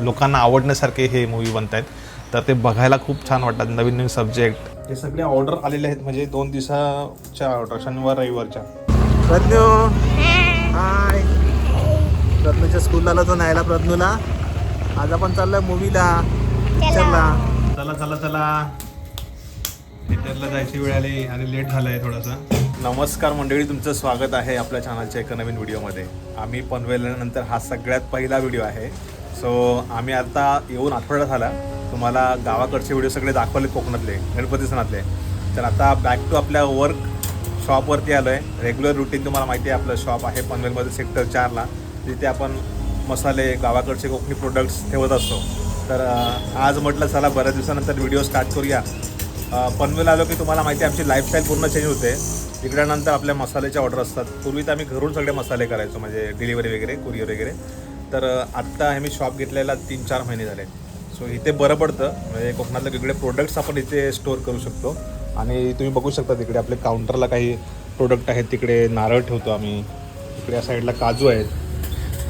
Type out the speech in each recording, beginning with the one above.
लोकांना आवडण्यासारखे हे मूवी बनत आहेत. तर ते बघायला खूप छान वाटतात. नवीन नवीन सब्जेक्ट हे सगळे ऑर्डर आलेले आहेत. म्हणजे दोन दिवसाच्या ऑर्डर शनिवार रविवारच्या. प्रज्ञू. हाय प्रज्ञूच्या स्कूलला आलो तो न्यायला प्रज्ञूला. आज आपण चाललोय मूवीला पिक्चरला चला. चला. चला थिएटरला जायची वेळ आली आणि लेट झालं आहे थोडासा. नमस्कार मंडळी तुमचं स्वागत आहे आपल्या चॅनलच्या एका नवीन व्हिडिओमध्ये आम्ही पनवेल्यानंतर हा सगळ्यात पहिला व्हिडिओ आहे. सो आम्ही आता येऊन आठवडा झाला. तुम्हाला गावाकडचे व्हिडिओ सगळे दाखवले कोकणातले गणपती सणातले. तर आता बॅक टू आपल्या वर्क शॉपवरती आलो आहे रेग्युलर रुटीन तुम्हाला माहिती आहे आपलं शॉप आहे पनवेलमध्ये सेक्टर चारला जिथे आपण मसाले गावाकडचे कोकणी प्रोडक्ट्स ठेवत असतो. तर आज म्हटलं चला बऱ्याच दिवसानंतर व्हिडिओ स्टार्ट करूया. पनवेल आलो की तुम्हाला माहिती आहे आमची लाईफस्टाईल पूर्ण चेंज होते. तिकड्यानंतर आपल्या मसाल्याचे ऑर्डर असतात. पूर्वी तर आम्ही घरून सगळे मसाले करायचो म्हणजे डिलिव्हरी वगैरे कुरिअर वगैरे. तर आत्ता आत्ता आम्ही शॉप घेतलेला तीन चार महिने झाले. सो इथे बरं पडतं. म्हणजे कोकणातले वेगळे प्रोडक्ट्स आपण इथे स्टोअर करू शकतो. आणि तुम्ही बघू शकता तिकडे आपल्या काउंटरला काही प्रोडक्ट आहेत. तिकडे नारळ ठेवतो आम्ही. तिकडे या साईडला काजू आहेत.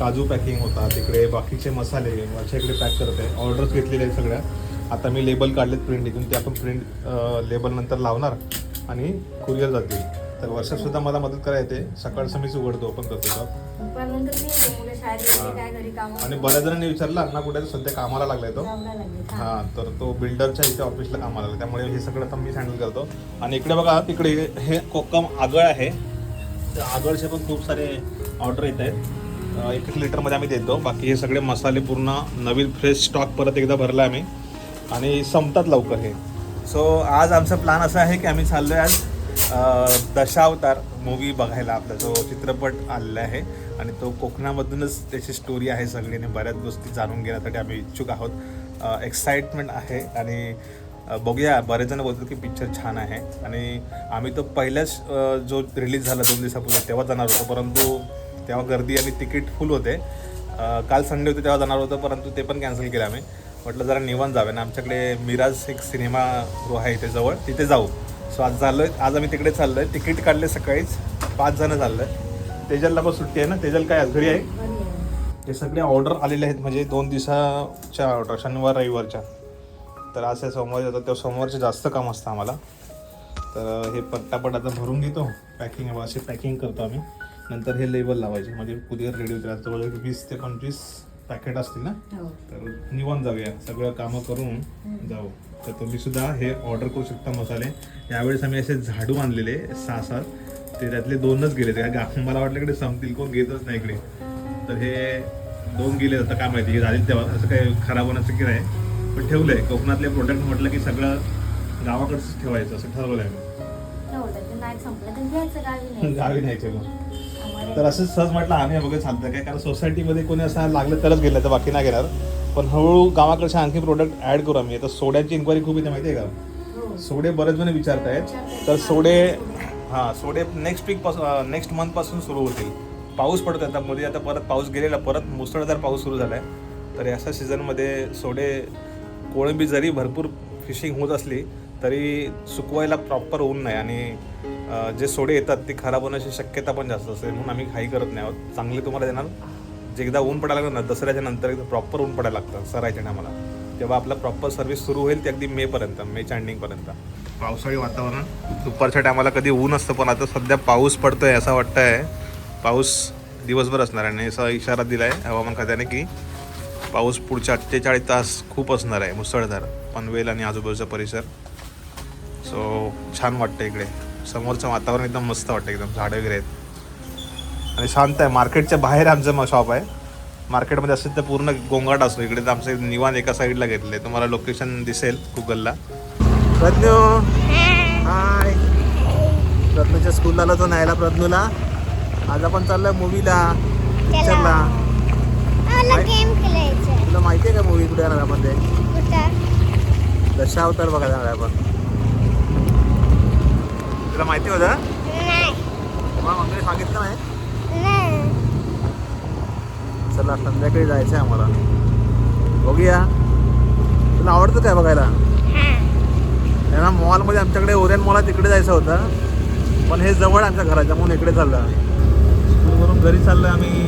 काजू पॅकिंग होता. तिकडे बाकीचे मसाले वरच्या इकडे पॅक करत आहे. ऑर्डर्स घेतलेले आहेत सगळ्या. आता मी लेबल काढलेत प्रिंट इथून ते आपण प्रिंट लेबल नंतर लावणार आणि कुरिअर जातील. तर वर्षात सुद्धा मला मदत करायला येते. सकाळचं मीच उघडतो ओपन करतो शॉप पण नंतर मी येते मुलं शाळेत गेली काय घरी कामं आणि बऱ्याच जणांनी विचारला अण्णा कुठे आहे? सध्या कामाला लागलाय तो. लावला लागले हा तर तो बिल्डरच्या इथे ऑफिसला कामाला लागला त्यामुळे हे सगळं आता मीच हँडल करतो. आणि इकडे बघा तिकडे हे कोकम आगळ आहे. तर आगळचे पण खूप सारे ऑर्डर येत आहेत. अं, एक एक लिटरमध्ये आम्ही देतो. बाकी हे सगळे मसाले पूर्ण नवीन फ्रेश स्टॉक परत एकदा भरला आम्ही. आणि संपतात लवकर हे. सो आज आमचा प्लॅन असा आहे की आम्ही चाललोय आज अं, दशावतार मूवी बघायला आपला जो चित्रपट आलेला आहे आणि तो कोकणामधूनच त्याची स्टोरी आहे सगळी आणि बऱ्याच गोष्टी जाणून घेण्यासाठी आम्ही इच्छुक आहोत. एक्साइटमेंट आहे आणि बघूया. बरेच जण बोलतात की पिक्चर छान आहे आणि आम्ही तो पहिल्याच जो रिलीज झाला दोन दिवसापूर्वी तेव्हा जाणार होतो. परंतु तेव्हा गर्दी आणि तिकीट फुल होते. काल संडे होते तेव्हा जाणार होतो परंतु ते पण कॅन्सल केलं आम्ही. म्हटलं जरा निवांत जावे ना. आमच्याकडे मिराज एक सिनेमागृह आहे इथे जवळ. तिथे जाऊ. सो आज चाललोय आज आम्ही तिकडे चाललोय. तिकीट काढले सकाळीच. पाच जण चाललोय. तेजलला पण सुट्टी आहे ना. तेजल काय आज घरी आहे? आहे. हे सगळे ऑर्डर आलेले आहेत. म्हणजे दोन दिवसाच्या ऑर्डर शनिवार रविवारच्या. तर आज हे सोमवार जातात तेव्हा सोमवारचे जास्त काम असतं आम्हाला. तर हे पट्टापट आता भरून घेतो. पॅकिंग असे पॅकिंग करतो आम्ही. नंतर हे लेबल लावायचे. म्हणजे कुरिअर रेडी होते आज जवळ वीस ते पंचवीस पॅकेट असतील ना? हो. तर निवांत जाऊया. सगळं कामं करून जाऊ. तर तुम्ही सुद्धा हे ऑर्डर करू शकता मसाले. यावेळेस आम्ही असे झाडू आणलेले सहा सात. ते त्यातले दोनच गेले ते काय मला वाटलं इकडे संपतील कोण घेतच नाही इकडे. तर हे दोन गेले आता काय माहिती. हे झाले तेव्हा. असं काही खराब होण्याचं की नाही. पण ठेवलंय. कोकणातले प्रोडक्ट म्हटलं की सगळं गावाकडचं ठेवायचं असं ठरवलं आहे गावी नाही. न्यायचं मग तर असंच सहज म्हटलं आम्ही बघत चालतं काय? कारण सोसायटीमध्ये कोणी असं लागलं तरच गेलं तर बाकी नाही घेणार. पण हळूहळू गावाकडचे आणखी प्रोडक्ट ऍड करू आम्ही. आता सोड्याची इन्क्वायरी खूप येते माहिती आहे का? हो. सोडे बरेच जण विचारतायत. तर सोडे हां सोडे नेक्स्ट वीकपासून नेक्स्ट मंथपासून सुरू होतील. पाऊस पडत आता मध्ये आता परत पाऊस गेलेला परत मुसळधार पाऊस सुरू झालाय. तर अशा सीझनमध्ये सोडे कोळंबी जरी भरपूर फिशिंग होत असली तरी सुकवायला प्रॉपर ऊन नाही. आणि जे सोडे येतात ते खराब होण्याची शक्यता पण जास्त असते. म्हणून आम्ही घाई करत नाही आहोत. चांगले तुम्हाला देणार. जे एकदा ऊन पडायला लागलं ना दसऱ्याच्या नंतर एकदा प्रॉपर ऊन पडायला लागतं सरायच्या टायमाला तेव्हा आपला प्रॉपर सर्व्हिस सुरू होईल ते अगदी मेपर्यंत मेच्या एंडिंगपर्यंत पावसाळी वातावरण? दुपारच्या टायमाला कधी ऊन असतं पण आता सध्या पाऊस पडतोय असं वाटतंय. पाऊस दिवसभर असणार आहे आणि असा इशारा दिलाय हवामान खात्याने की पाऊस पुढच्या अठ्ठेचाळीस तास खूप असणार आहे मुसळधार पनवेल आणि आजूबाजूचा परिसर. सो छान वाटतं इकडे. समोरचं वातावरण एकदम मस्त वाटतं एकदम झाडं वगैरे आहेत. आणि शांत आहे. मार्केटच्या बाहेर आमचं शॉप आहे. मार्केटमध्ये असेल तर पूर्ण गोंगाट असतो. इकडे तर आमचं निवान एका साईडला घेतलं. आहे तुम्हाला लोकेशन दिसेल गुगलला प्रज्ञू! हाय प्रज्ञूच्या स्कूलला आलो तो न्यायला प्रज्ञूला. आज आपण चाललोय मूवीला पिक्चरला तुला माहिती आहे का मूवी कुठे येणार आपण ते? दशावतार बघायला जाणार आपण. तुला माहिती होतं? मम्मीने सांगितलं नाही? चला संध्याकाळी जायचं आहे आम्हाला. बघूया. तुला आवडतं काय बघायला? हा त्यांना मॉलमध्ये आमच्याकडे ओरियन मॉल आहे तिकडे जायचं होतं. पण हे जवळ आमच्या घराच्या म्हणून इकडे चाललं स्कूलवरून घरी चाललं आम्ही.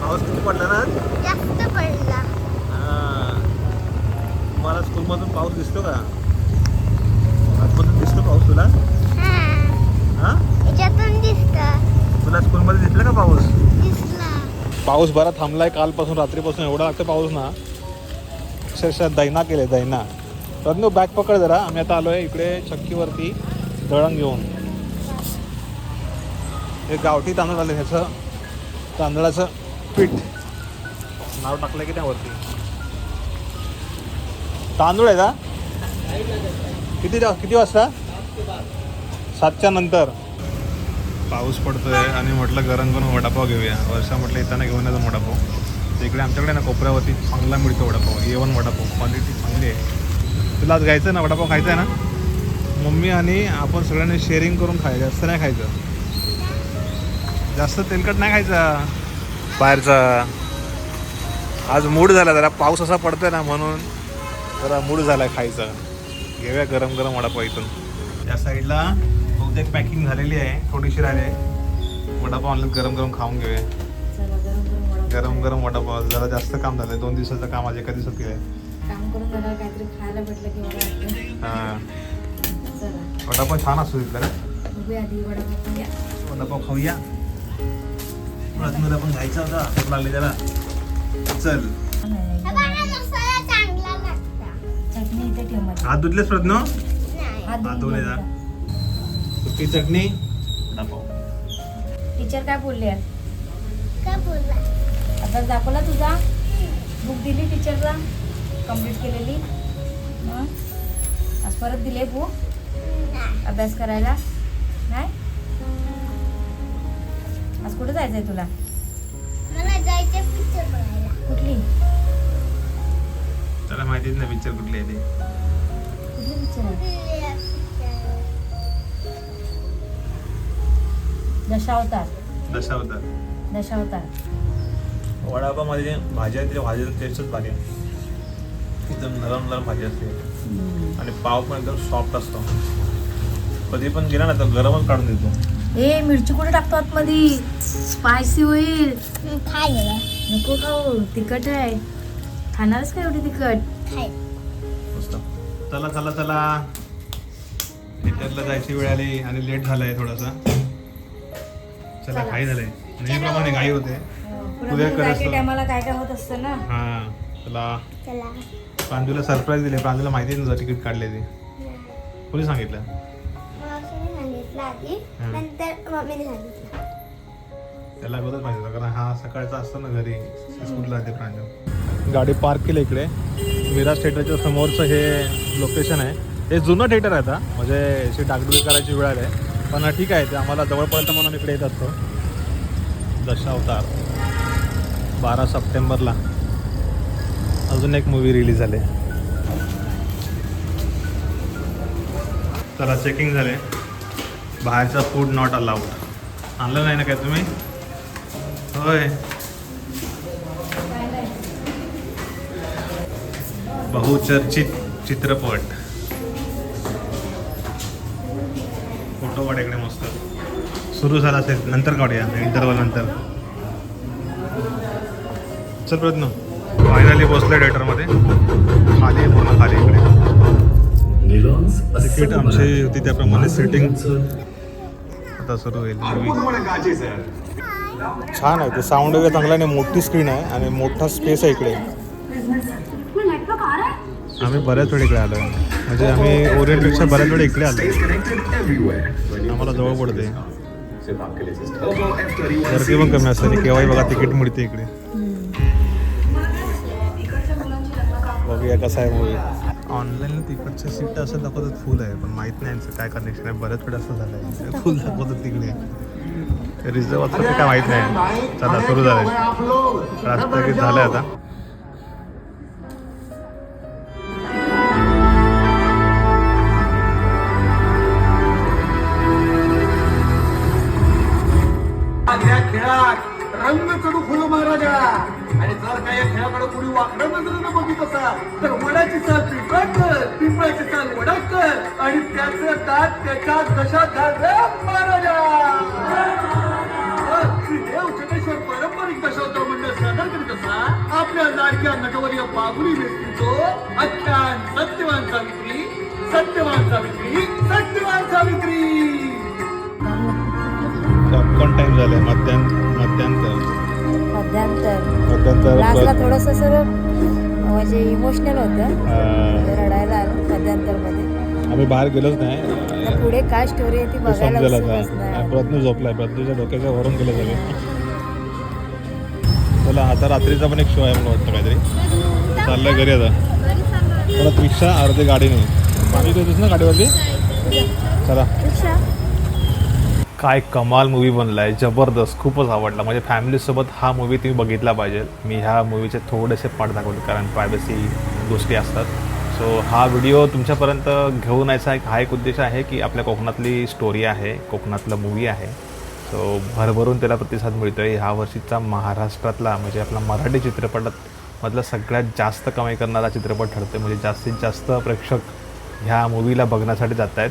पाऊस किती पडला ना? जास्त पडला. हा. तुम्हाला स्कूलमधून पाऊस दिसतो का? आतमधून दिसतो पाऊस तुला? हा. हा? दिसत. तुला स्कूलमध्ये दिसला का पाऊस? दिसला. पाऊस बरा थांबलाय कालपासून रात्रीपासून एवढा लागतो पाऊस ना. अक्षरशः दैना केले दैना तर बॅग पकड जरा. आम्ही आता आलोय इकडे चक्कीवरती दळण घेऊन. हे गावठी तांदूळ आले ह्याचं. तांदळाचं पीठ. नाव टाकलं की त्यावरती तांदूळ आहे का? किती किती वाजता? सातच्या नंतर. पाऊस पडतोय आणि म्हटलं गरम गरम वडापाव घेऊया. वर्षा म्हटलं येताना घेऊन येतो वडापाव. इकडे आमच्याकडे ना कोपऱ्यावरती चांगला मिळतो vada pav. A one vada pav. Quality चांगली आहे. तुला आज घ्यायचं ना वडापाव? खायचा आहे ना? मम्मी आणि आपण सगळ्यांनी शेअरिंग करून खायचं जास्त नाही खायचं. जास्त तेलकट नाही खायचा. बाहेरचा. आज मूड झाला जरा. पाऊस असा पडतोय ना म्हणून जरा मूड झाला खायचा. घेऊया गरम गरम वडापाव इथून. या साईडला बहुतेक पॅकिंग झालेली आहे. थोडीशी राहिले वडापाव आणलं गरम गरम खाऊन घेऊया. गरम गरम वडापाव गरम गरम वडापाव जरा जास्त काम झालंय. दोन दिवसाचं काम आज एका दिवसात केलंय. काम करून जरा काहीतरी खायला भेटलं की मला वाटतं. हा. वडापाव छान असतो तिथला आधी वडापाव खाऊया. वडापाव खाऊया. रत्नला पण घ्यायचा होता लागली त्याला. चल. हा हात धुतलेस प्रज्ञ? नाही हात घे जा. सुकी चटणी वडापाव टीचर काय बोलले आज? का बोलला? अभ्यास दाखवला तुझा? बुक दिली टीचरला? कंप्लीट केलेली? मग? आज परत दिले बुक? अभ्यास करायला? नाही? आज कुठे जायचंय तुला? मला जायचं पिक्चर बघायला. कुठली? त्याला माहितीच नाही पिक्चर कुठली आहे ते. कुठली पिक्चर आहे? दशावतार. दशावतार. दशावतार. वडापावमध्ये जे भाजी आहे त्या भाजीचं टेस्टच भारी आहे एकदम नरम नरम भाजी असते. आणि पाव पण एकदम सॉफ्ट असतो. कधी पण गेला ना तर गरमच काढून देतो. ए मिरची कुठे टाकतो आतमध्ये? स्पायसी होईल. खाय गं. नको खाऊ तिखट आहे. खाणारच का एवढी तिखट. खाय. मस्त. चला चला चला. थिएटरला जायची वेळ आली आणि लेट झालाय थोडासा. चला. घाई झालंय. नेहमीप्रमाणे घाई होते. उद्या काय करत. टायमाला काय काय होत असतं ना? हा चला. प्रांजूला सरप्राईज दिले. प्रांजूला माहिती नव्हतं तिकीट काढले ते. कोणी सांगितलं? हं. त्याला अगोदर माहिती होतं कारण हा सकाळचा असतो ना घरी. स्कूलला ते प्रांजू. गाडी पार्क केली इकडे. विराज थिएटरच्या समोरचं हे लोकेशन आहे. हे जुनं थिएटर आहे आता. म्हणजे अशी डागडुगी करायची वेळ आहे. पण ठीक आहे ते आम्हाला जवळपर्यंत म्हणून इकडे येत असतो. दशावतार बारा सप्टेंबरला अजून एक मूवी रिलीज झाले. चला चेकिंग झाले. बाहेरचं फूड नॉट अलाउड आणलं नाही ना काय तुम्ही? होय. बहुचर्चित चित्रपट. फोटो काढ इकडे मस्त. सुरू झाला असेल नंतर काढूया इंटरवल नंतर. चल प्रयत्न. फायनली बसलोय थिएटरमध्ये खाली आहे पूर्ण खाली इकडे. तिकीट आमची होती त्याप्रमाणे सिटिंग आता सुरू होईल. छान आहे ते साऊंड वगैरे चांगलं आहे आणि मोठी स्क्रीन आहे आणि मोठा स्पेस आहे इकडे. आम्ही बऱ्याच वेळ इकडे आलो म्हणजे आम्ही ओरिएंटपेक्षा बऱ्याच वेळ इकडे आलो. आम्हाला जवळ पडते. गर्दी पण कमी असते. केव्हाही बघा तिकीट मिळते इकडे. बघूया कसा आहे मूवी ऑनलाईन तिकडच्या सीट असं दाखवतात फुल आहे. पण माहीत नाही यांचं काय कनेक्शन आहे. बऱ्याच वेळ असं झालं आहे फुल दाखवतात. तिकडे. रिझर्व असतं ते काय माहीत नाही. चला सुरू झालंय. राष्ट्रगीत झालंय आता. तर वडाची साल पिंपळाकर पिंपळाची साल वडाकर आणि त्याचं दात त्याच्या दशात घाललं महाराजा. पारंपरिक दशावतार मंडळ सादर करीत असा आपल्या लाडक्या नटवर्य बाबुली व्यक्तीचो अख्यान सत्यवान सावित्री सत्यवान सावित्री सत्यवान सावित्री. पॉपकॉर्न टाइम झालाय? मध्यान मध्यांतर. मध्यांतर. मध्यांतर लास्टला बस- थोडंसं सर म्हणजे इमोशनल होतं. रडायला आलं मध्यांतरमध्ये. आम्ही बाहेर गेलोच नाही. पुढे काय स्टोरी आहे ती बघायला झोपलाय. प्रज्ञूच्या डोक्याच्या वरून गेलं सगळं. चला आता रात्रीचा पण एक शो आहे मला वाटतं काहीतरी. चाललंय घरी आता. परत रिक्षा अर्धी गाडी नाही. पाणी देतोस ना गाडीवरती? चला. काय कमाल मूवी बनलाय. जबरदस्त. खूपच आवडला. म्हणजे फॅमिलीसोबत हा मूवी तुम्ही बघितला पाहिजे. मी ह्या मूवीचे थोडेसे पाठ दाखवले कारण प्रायव्हसी गोष्टी असतात. सो हा व्हिडिओ तुमच्यापर्यंत घेऊन यायचा एक हा एक उद्देश आहे की आपल्या कोकणातली स्टोरी आहे कोकणातलं मूवी आहे. सो भरभरून त्याला प्रतिसाद मिळतो आहे ह्या वर्षीचा महाराष्ट्रातला म्हणजे आपला मराठी चित्रपटात मधला सगळ्यात जास्त कमाई करणारा चित्रपट ठरतो म्हणजे जास्तीत जास्त प्रेक्षक ह्या मूवीला बघण्यासाठी जात आहेत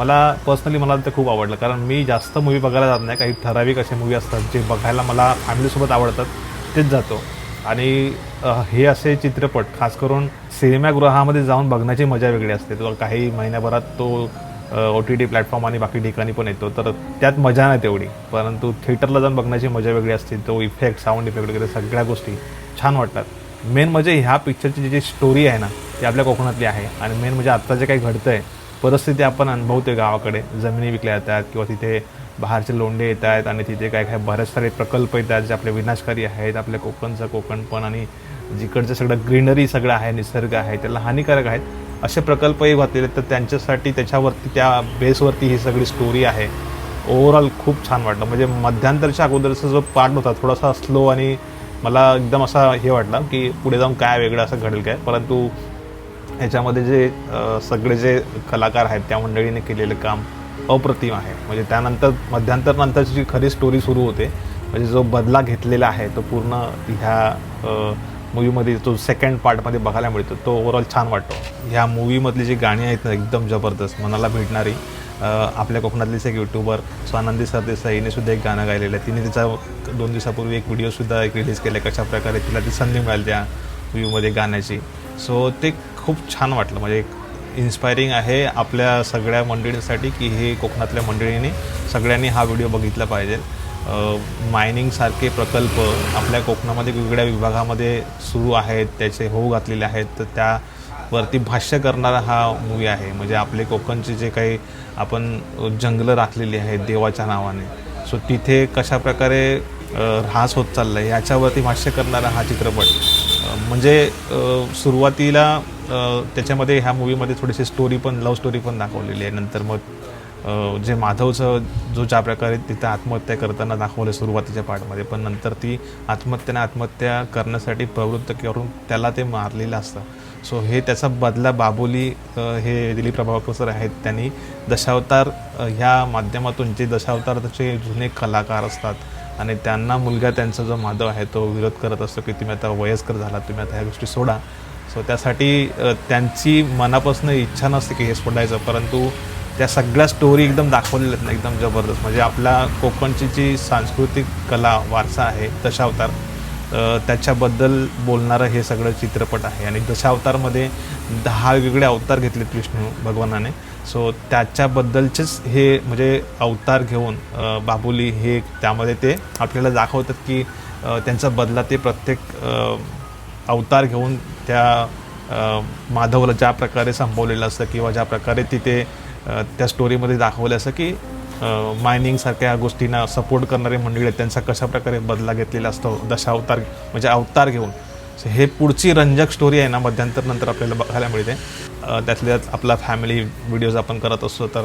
मला पर्सनली मला ते खूप आवडलं. कारण मी जास्त मूवी बघायला जात नाही. काही ठराविक असे मूवी असतात जे बघायला मला फॅमिलीसोबत आवडतात तेच जातो. आणि हे असे चित्रपट खास करून सिनेमागृहामध्ये जाऊन बघण्याची मजा वेगळी असते. तो काही महिन्याभरात तो ओ टी टी प्लॅटफॉर्म आणि बाकी ठिकाणी पण येतो. तर त्यात मजा नाही तेवढी. परंतु थिएटरला जाऊन बघण्याची मजा वेगळी असते. तो इफेक्ट साऊंड इफेक्ट वगैरे सगळ्या गोष्टी छान वाटतात. मेन म्हणजे ह्या पिक्चरची जी स्टोरी आहे ना ती आपल्या कोकणातली आहे. आणि मेन म्हणजे आत्ता जे काही घडतं आहे परिस्थिती आपण अनुभवते गावाकडे. जमिनी विकल्या जातात किंवा तिथे बाहेरचे लोंढे येत आहेत आणि तिथे काय काय बरेच सारे प्रकल्प येतात जे आपले विनाशकारी आहेत. आपल्या कोकणचं कोकणपण आणि जिकडचं सगळं ग्रीनरी सगळं आहे निसर्ग आहे त्याला हानिकारक आहेत. असे प्रकल्पही घातलेले आहेत. तर त्यांच्यासाठी त्याच्यावरती त्या बेसवरती ही सगळी स्टोरी आहे. ओव्हरऑल खूप छान वाटलं. म्हणजे मध्यांतरच्या अगोदरचा जो पार्ट होता थोडासा स्लो आणि मला एकदम असा हे वाटलं की पुढे जाऊन काय वेगळं असं घडेल काय. परंतु ह्याच्यामध्ये जे सगळे जे कलाकार आहेत त्या मंडळीने केलेलं काम अप्रतिम आहे. म्हणजे त्यानंतर मध्यांतर नंतरची जी खरी स्टोरी सुरू होते म्हणजे जो बदला घेतलेला आहे तो पूर्ण ह्या मूवीमध्ये जो सेकंड पार्टमध्ये बघायला मिळतो तो ओव्हरऑल छान वाटतो. ह्या मूवीमधली जी गाणी आहेत ना एकदम जबरदस्त मनाला भेटणारी आपल्या कोकणातलीच एक युट्यूबर स्वानंदी सरदेसाई हिने सुद्धा एक गाणं गायलेलं आहे. तिने तिचा दोन दिवसापूर्वी एक व्हिडिओसुद्धा एक रिलीज केला कशा प्रकारे तिला ती संधी मिळाली त्या व्ह्यूमध्ये गाण्याची. सो ते खूप छान वाटलं. म्हणजे एक इन्स्पायरिंग आहे आपल्या सगळ्या मंडळींसाठी की हे कोकणातल्या मंडळींनी सगळ्यांनी हा व्हिडिओ बघितला पाहिजे. मायनिंगसारखे प्रकल्प आपल्या कोकणामध्ये वेगवेगळ्या विभागामध्ये सुरू आहेत त्याचे होऊ घातलेले आहेत. तर त्यावरती भाष्य करणारा हा मूवी आहे. म्हणजे आपले कोकणचे जे काही आपण जंगलं राखलेली आहेत देवाच्या नावाने. सो तिथे कशा प्रकारे ऱ्हास होत चालला आहे याच्यावरती भाष्य करणारा हा चित्रपट. म्हणजे सुरुवातीला त्याच्यामध्ये ह्या मूवीमध्ये थोडीशी स्टोरी पण लव्ह स्टोरी पण दाखवलेली आहे. नंतर मग जे माधवचं जो ज्या प्रकारे तिथं आत्महत्या करताना दाखवलं सुरुवातीच्या पार्टमध्ये पण नंतर ती आत्महत्याने आत्महत्या करण्यासाठी प्रवृत्त करून त्याला ते मारलेलं असतं. सो हे त्याचा बदला बाबोली हे दिलीप प्रभावकर सर आहेत. त्यांनी दशावतार ह्या माध्यमातून जे दशावताराचे जुने कलाकार असतात आणि त्यांना मुलगा त्यांचा जो माधव आहे तो विरोध करत असतो की तुम्ही आता वयस्कर झाला तुम्ही आता ह्या गोष्टी सोडा. सो त्यासाठी त्यांची मनापासून इच्छा नसते की हे सोडायचं परंतु त्या सगळ्या स्टोरी एकदम दाखवलेल्या आहेत ना एकदम जबरदस्त. म्हणजे आपल्या कोकणची जी सांस्कृतिक कला वारसा आहे दशावतार त्याच्याबद्दल बोलणारं हे सगळं चित्रपट आहे. आणि दशावतारमध्ये दहा वेगवेगळे अवतार घेतलेत विष्णू भगवानाने. सो त्याच्याबद्दलचेच हे म्हणजे अवतार घेऊन बाबुली हे त्यामध्ये ते आपल्याला दाखवतात की त्यांचा बदला ते प्रत्येक अवतार घेऊन त्या माधवला ज्या प्रकारे संपवलेलं असतं किंवा ज्या प्रकारे तिथे त्या स्टोरीमध्ये दाखवलं असं की मायनिंगसारख्या गोष्टींना सपोर्ट करणारे मंडळी आहेत. त्यांचा कशा प्रकारे बदला घेतलेला असतो दशावतार म्हणजे अवतार घेऊन. हे पुढची रंजक स्टोरी आहे ना मध्यंतर नंतर आपल्याला बघायला मिळते. त्यातल्या त्यात आपला फॅमिली व्हिडिओज आपण करत असतो तर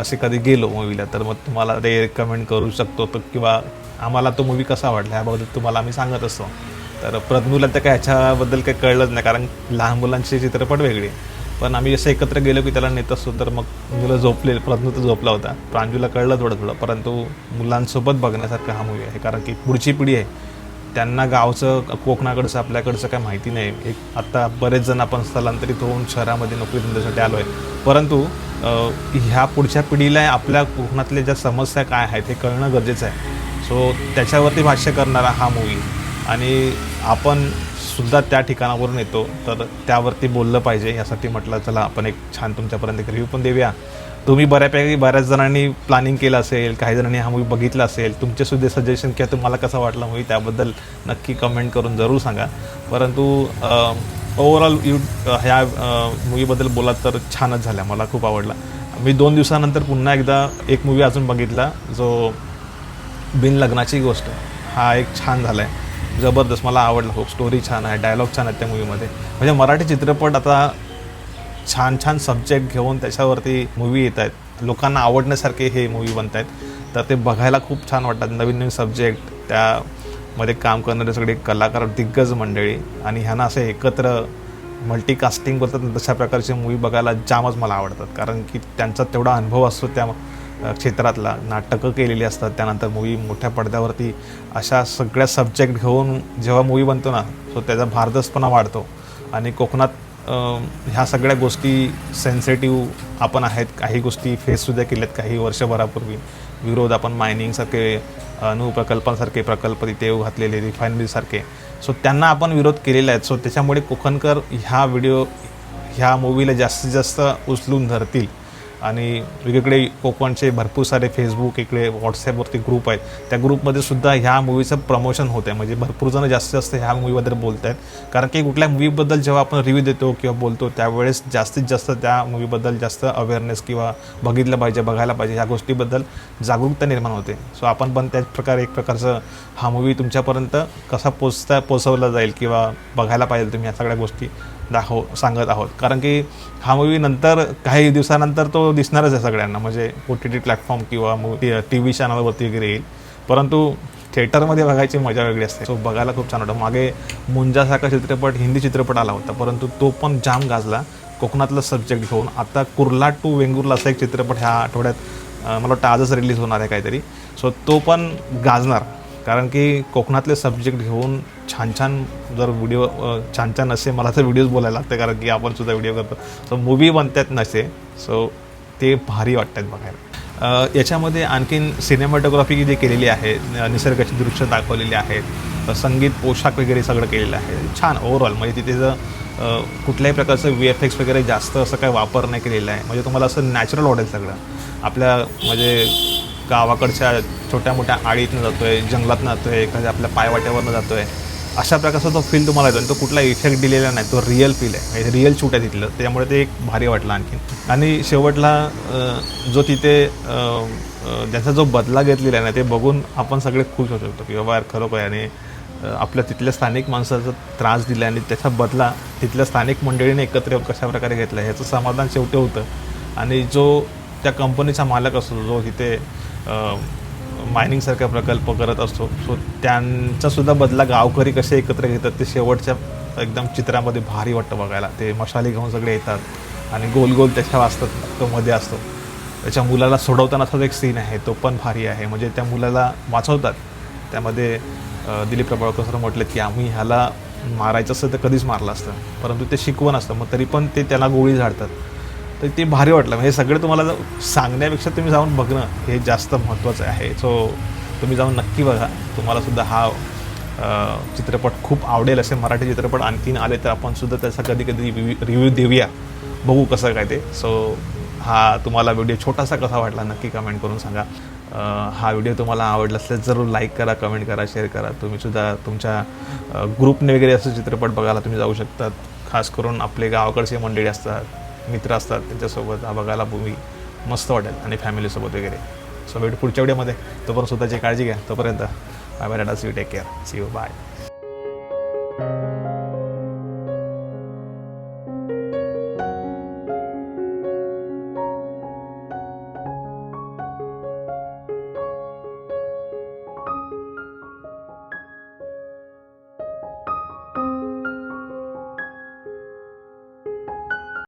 असे कधी गेलो मूवीला तर मग तुम्हाला ते कमेंट करू शकतो. तर किंवा आम्हाला तो मूवी कसा वाटला याबद्दल तुम्हाला आम्ही सांगत असतो. तर प्रज्ञूला तर काय ह्याच्याबद्दल काही कळलंच नाही कारण लहान मुलांचे चित्रपट वेगळे. पण आम्ही जसं एकत्र गेलो की त्याला नेत असतो तर मग मुलं झोपले प्रज्ञू तर झोपला होता. प्रांजूला कळलं थोडं थोडं परंतु मुलांसोबत बघण्यासारखा हा मूवी आहे कारण की पुढची पिढी आहे. त्यांना गावचं कोकणाकडचं आपल्याकडचं काय माहिती नाही. एक आता बरेच जण आपण स्थलांतरित होऊन शहरामध्ये नोकरी धंद्यासाठी आलो आहे परंतु ह्या पुढच्या पिढीला आपल्या कोकणातल्या ज्या समस्या काय आहेत हे कळणं गरजेचं आहे. सो त्याच्यावरती भाष्य करणारा हा मूवी आणि आपण सुद्धा त्या ठिकाणावरून येतो तर त्यावरती बोललं पाहिजे. यासाठी म्हटलं चला आपण एक छान तुमच्यापर्यंत एक रिव्ह्यू पण देऊया. तुम्ही बऱ्यापैकी बऱ्याच जणांनी प्लॅनिंग केलं असेल काही जणांनी हा मूवी बघितला असेल तुमचे सुद्धा सजेशन किंवा तुम्हाला कसा वाटला मूवी त्याबद्दल नक्की कमेंट करून जरूर सांगा. परंतु ओव्हरऑल यू ह्या मूवीबद्दल बोलात तर छानच झाल्या मला खूप आवडला. मी दोन दिवसानंतर पुन्हा एकदा एक मूवी अजून बघितला जो बिन लग्नाची गोष्ट. हा एक छान झाला आहे जबरदस्त मला आवडला खूप. स्टोरी छान आहे डायलॉग छान आहेत त्या मूवीमध्ये म्हणजे मराठी चित्रपट आता छान छान सब्जेक्ट घेऊन त्याच्यावरती मूवी येत आहेत. लोकांना आवडण्यासारखे हे मूवी बनत आहेत. तर ते बघायला खूप छान वाटतात. नवीन नवीन सब्जेक्ट त्यामध्ये काम करणारे सगळे कलाकार दिग्गज मंडळी आणि ह्यांना असे एकत्र मल्टीकास्टिंग बोलतात तशा प्रकारचे मूवी बघायला जामच मला आवडतात. कारण की त्यांचा तेवढा अनुभव असतो त्या क्षेत्रातला नाटकं केलेली असतात. त्यानंतर मूवी मोठ्या पडद्यावरती अशा सगळ्या सब्जेक्ट घेऊन जेव्हा मूवी बनतो ना सो त्याचा भारदस्तपणा वाढतो. आणि कोकणात ह्या सगळ्या गोष्टी सेन्सिटिव्ह आपण आहेत. काही गोष्टी फेससुद्धा केल्यात काही वर्षभरापूर्वी. विरोध आपण मायनिंगसारखे अणुप्रकल्पांसारखे प्रकल्प तिथे घातलेले रिफायनरीसारखे सो त्यांना आपण विरोध केलेला आहे. सो त्याच्यामुळे कोकणकर ह्या व्हिडिओ ह्या मूवीला जास्तीत जास्त उचलून धरतील. आणि वेगवेगळे कोकणचे भरपूर सारे फेसबुक इकडे व्हॉट्सॲपवरती ग्रुप आहेत. त्या ग्रुपमध्ये सुद्धा ह्या मूवीचं प्रमोशन होतं आहे म्हणजे भरपूर जण जास्तीत जास्त ह्या मूवीबद्दल बोलत आहेत कारण की कुठल्या मूवीबद्दल जेव्हा आपण रिव्ह्यू देतो किंवा बोलतो त्यावेळेस जास्तीत जास्त त्या मूवीबद्दल जास्त अवेअरनेस किंवा बघितलं पाहिजे बघायला पाहिजे ह्या गोष्टीबद्दल जागरूकता निर्माण होते. सो आपण पण त्याच प्रकारे एक प्रकारचं हा मूवी तुमच्यापर्यंत कसा पोचता पोचवला जाईल किंवा बघायला पाहिजे तुम्ही ह्या सगळ्या गोष्टी. दाखव सांगत आहोत. कारण की हा मूवी नंतर काही दिवसानंतर तो दिसणारच आहे सगळ्यांना. म्हणजे ओ टी टी प्लॅटफॉर्म किंवा टी व्ही चॅनलवरती वगैरे येईल. परंतु थिएटरमध्ये बघायची मजा वेगळी असते. सो बघायला खूप छान वाटतं. मागे मुंजासारखा चित्रपट हिंदी चित्रपट आला होता. परंतु तो पण जाम गाजला. कोकणातला सब्जेक्ट घेऊन. आता कुर्ला टू वेंगुर्ला असा एक चित्रपट ह्या आठवड्यात मला वाटतं आजच रिलीज होणार आहे काहीतरी. सो तो पण गाजणार. कारण की कोकणातले सब्जेक्ट घेऊन छान छान जर व्हिडिओ छान छान असे मला तर व्हिडिओज बोलायला लागते कारण की आपण सुद्धा व्हिडिओ करतो. सो मूवी बनतात नसे. सो ते भारी वाटतात बघायला. याच्यामध्ये आणखीन सिनेमॅटोग्राफी जी केलेली आहे निसर्गाची दृश्य दाखवलेली आहेत संगीत पोशाख वगैरे सगळं केलेलं आहे. छान ओव्हरऑल म्हणजे तिथे जर कुठल्याही प्रकारचं व्ही एफ एक्स वगैरे जास्त असं काही वापर नाही केलेला आहे. म्हणजे तुम्हाला असं नॅचरल वाटेल सगळं. आपल्या म्हणजे गावाकडच्या छोट्या मोठ्या आळीतनं जातोय जंगलातनं जातोय एखाद्या आपल्या पायवाट्यावरनं जातोय. अशा प्रकारचा तो फील तुम्हाला येतो आणि तो कुठला इफेक्ट दिलेला नाही तो रिअल फील आहे. म्हणजे रिअल शूट आहे तिथलं. त्यामुळे ते एक भारी वाटलं आणखीन. आणि शेवटला जो तिथे ज्याचा जो बदला घेतलेला आहे ना ते बघून आपण सगळे खुश होऊ शकतो की बाबा यार खरोखर आणि आपल्या तिथल्या स्थानिक माणसाचा त्रास दिला आणि त्याचा बदला तिथल्या स्थानिक मंडळीने एकत्र येऊन कशा प्रकारे घेतला ह्याचं समाधान शेवटी होतं. आणि जो त्या कंपनीचा मालक असतो जो तिथे मायनिंगसारखा प्रकल्प करत असतो. सो त्यांचासुद्धा बदला गावकरी कसे एकत्र घेतात ते शेवटच्या एकदम चित्रामध्ये भारी वाटतं बघायला. ते मशाले घेऊन सगळे येतात आणि गोल गोल त्याच्या वाचतात तो मध्ये असतो. त्याच्या मुलाला सोडवताना असाच एक सीन आहे तो पण भारी आहे. म्हणजे त्या मुलाला वाचवतात. त्यामध्ये दिलीप प्रभावळकर सर म्हटलं की आम्ही ह्याला मारायचं असतं तर कधीच मारलं असतं. परंतु ते शिकवण असतं मग तरी पण ते त्याला गोळी झाडतात. तर ते भारी वाटलं. हे सगळे तुम्हाला जर सांगण्यापेक्षा तुम्ही जाऊन बघणं हे जास्त महत्त्वाचं आहे. सो तुम्ही जाऊन नक्की बघा. तुम्हालासुद्धा हा चित्रपट खूप आवडेल असे मराठी चित्रपट आणखीन आले तर आपण सुद्धा त्याचा कधी कधी रिव्ह्यू देऊया. बघू कसं काय ते. सो हा तुम्हाला व्हिडिओ छोटासा कसा वाटला नक्की कमेंट करून सांगा. हा व्हिडिओ तुम्हाला आवडला असल्यास जरूर लाईक करा कमेंट करा शेअर करा. तुम्हीसुद्धा तुमच्या ग्रुपने वगैरे असं चित्रपट बघायला तुम्ही जाऊ शकतात. खास करून आपले गावाकडचे मंडळी असतात. मित्र असतात त्यांच्यासोबत हा बघायला मूवी मस्त वाटेल आणि फॅमिलीसोबत वगैरे. सो भेटू पुढच्या व्हिडिओमध्ये. तोपर्यंत स्वतःची काळजी घ्या. तोपर्यंत. Bye bye data see take care see you bye